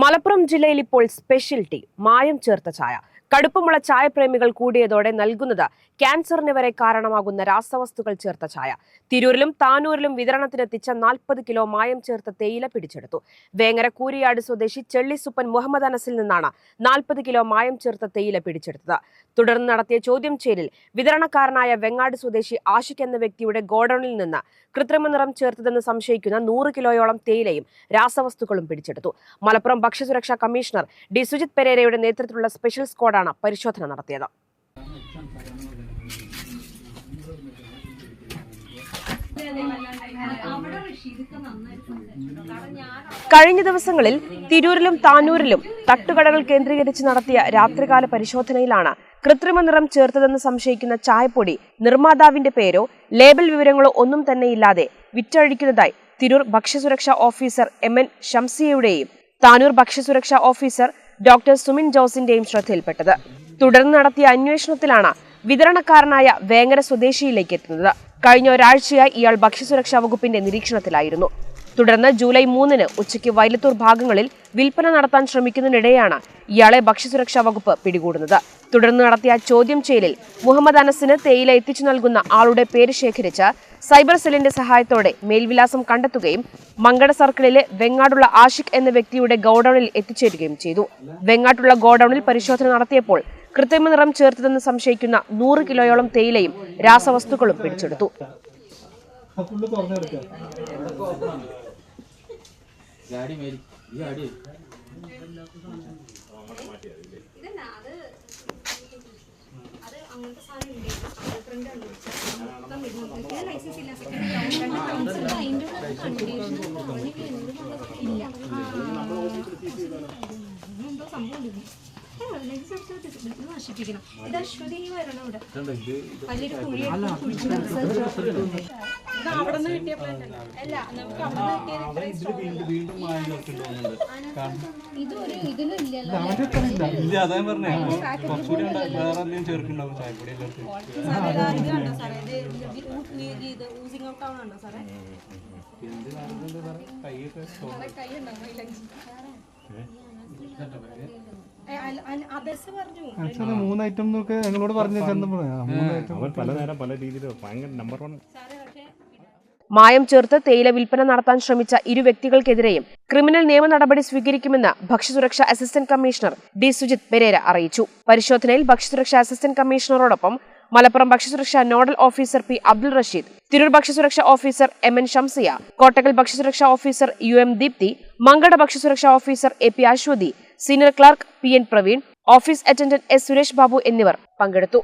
മലപ്പുറം ജില്ലയിൽ ഇപ്പോൾ special tea മായം ചേർത്ത ചായ. കടുപ്പമുള്ള ചായപ്രേമികൾ കൂടിയതോടെ നൽകുന്നത് ക്യാൻസറിന് വരെ കാരണമാകുന്ന രാസവസ്തുക്കൾ ചേർത്ത ചായ. തിരൂരിലും താനൂരിലും വിതരണത്തിനെത്തിച്ച നാൽപ്പത് കിലോ മായം ചേർത്ത തേയില പിടിച്ചെടുത്തു. വേങ്ങര കൂരിയാട് സ്വദേശി ചെള്ളിസുപ്പൻ മുഹമ്മദ് അനസിൽ നിന്നാണ് നാൽപ്പത് കിലോ മായം ചേർത്ത തേയില പിടിച്ചെടുത്തത്. തുടർന്ന് നടത്തിയ ചോദ്യം ചെയ്യലിൽ വിതരണക്കാരനായ വെങ്ങാട് സ്വദേശി ആഷിഖ് എന്ന വ്യക്തിയുടെ ഗോഡൌണിൽ നിന്ന് കൃത്രിമ നിറം ചേർത്തതെന്ന് സംശയിക്കുന്ന നൂറ് കിലോയോളം തേയിലയും രാസവസ്തുക്കളും പിടിച്ചെടുത്തു. മലപ്പുറം ഭക്ഷ്യസുരക്ഷാ കമ്മീഷണർ ഡി. സുജിത് പെരേരയുടെ നേതൃത്വത്തിലുള്ള സ്പെഷ്യൽ സ്ക്വാഡാണ് പരിശോധന നടത്തിയത്. കഴിഞ്ഞ ദിവസങ്ങളിൽ തിരൂരിലും താനൂരിലും തട്ടുകടകൾ കേന്ദ്രീകരിച്ച് നടത്തിയ രാത്രികാല പരിശോധനയിലാണ് കൃത്രിമ നിറം ചേർത്തതെന്ന് സംശയിക്കുന്ന ചായപ്പൊടി നിർമ്മാതാവിന്റെ പേരോ ലേബൽ വിവരങ്ങളോ ഒന്നും തന്നെയില്ലാതെ വിറ്റഴിക്കുന്നതായി തിരൂർ ഭക്ഷ്യസുരക്ഷാ ഓഫീസർ എം എൻ ഷംസിയയുടെയും താനൂർ ഭക്ഷ്യസുരക്ഷാ ഓഫീസർ ഡോക്ടർ സുമിൻ ജോസിന്റെയും ശ്രദ്ധയിൽപ്പെട്ടത്. തുടർന്ന് നടത്തിയ അന്വേഷണത്തിലാണ് വിതരണക്കാരനായ വേങ്ങര സ്വദേശിയിലേക്ക് എത്തുന്നത്. കഴിഞ്ഞ ഒരാഴ്ചയായി ഇയാൾ ഭക്ഷ്യസുരക്ഷാ വകുപ്പിന്റെ നിരീക്ഷണത്തിലായിരുന്നു. തുടർന്ന് ജൂലൈ മൂന്നിന് ഉച്ചയ്ക്ക് വൈലത്തൂർ ഭാഗങ്ങളിൽ വിൽപ്പന നടത്താൻ ശ്രമിക്കുന്നതിനിടെയാണ് ഇയാളെ ഭക്ഷ്യസുരക്ഷാ വകുപ്പ് പിടികൂടുന്നത്. തുടർന്ന് നടത്തിയ ചോദ്യം ചെയ്യലിൽ മുഹമ്മദ് അനസിന് തേയില എത്തിച്ചു നൽകുന്ന ആളുടെ പേര് ശേഖരിച്ച് സൈബർ സെല്ലിന്റെ സഹായത്തോടെ മേൽവിലാസം കണ്ടെത്തുകയും മങ്കട സർക്കിളിലെ വെങ്ങാടുള്ള ആഷിഖ് എന്ന വ്യക്തിയുടെ ഗോഡൌണിൽ എത്തിച്ചേരുകയും ചെയ്തു. വെങ്ങാട്ടുള്ള ഗോഡൌണിൽ പരിശോധന നടത്തിയപ്പോൾ കൃത്രിമ നിറം ചേർത്തതെന്ന് സംശയിക്കുന്ന നൂറ് കിലോയോളം തേയിലയും രാസവസ്തുക്കളും പിടിച്ചെടുത്തു. ഗാഡി മേരി ഈ ഗാഡി നശിപ്പിക്കണം. ഇത് അശ്വതി വരണം ഇവിടെ. വലിയൊരു കുഴി ഇത് അവിടെ നിന്ന് കിട്ടിയ plant അല്ല. അല്ല നമുക്ക് കിട്ടിയത് വീണ്ടും വീണ്ടും മായ ഇതൊരു ഇല്ല ഇല്ല. അതാ പറഞ്ഞേ. കുറച്ചുകൂടി ഉണ്ടാവും വേറെ എന്തെങ്കിലും ചേർക്കുന്നുണ്ടാവും ചായപ്പൊടി മൂന്ന് ഐറ്റം എന്നൊക്കെ ഞങ്ങളോട് പറഞ്ഞു പല നേരം പല രീതിയിലോ ഭയങ്കര നമ്പർ വൺ മായം ചേർത്ത് തേയില വിൽപ്പന നടത്താൻ ശ്രമിച്ച ഇരു വ്യക്തികൾക്കെതിരെയും ക്രിമിനൽ നിയമ നടപടി സ്വീകരിക്കുമെന്ന് ഭക്ഷ്യസുരക്ഷാ assistant commissioner D Sujith Pereira അറിയിച്ചു. പരിശോധനയിൽ ഭക്ഷ്യസുരക്ഷാ അസിസ്റ്റന്റ് കമ്മീഷണറോടൊപ്പം മലപ്പുറം ഭക്ഷ്യസുരക്ഷാ nodal officer P Abdul Rasheed Tirur ഭക്ഷ്യസുരക്ഷാ officer M N Shamsiya Kottakkal ഭക്ഷ്യസുരക്ഷാ officer U M Deepthi Mankada ഭക്ഷ്യസുരക്ഷാ officer A P Aswathi senior clerk P N Praveen office attendant S Suresh Babu എന്നിവർ പങ്കെടുത്തു.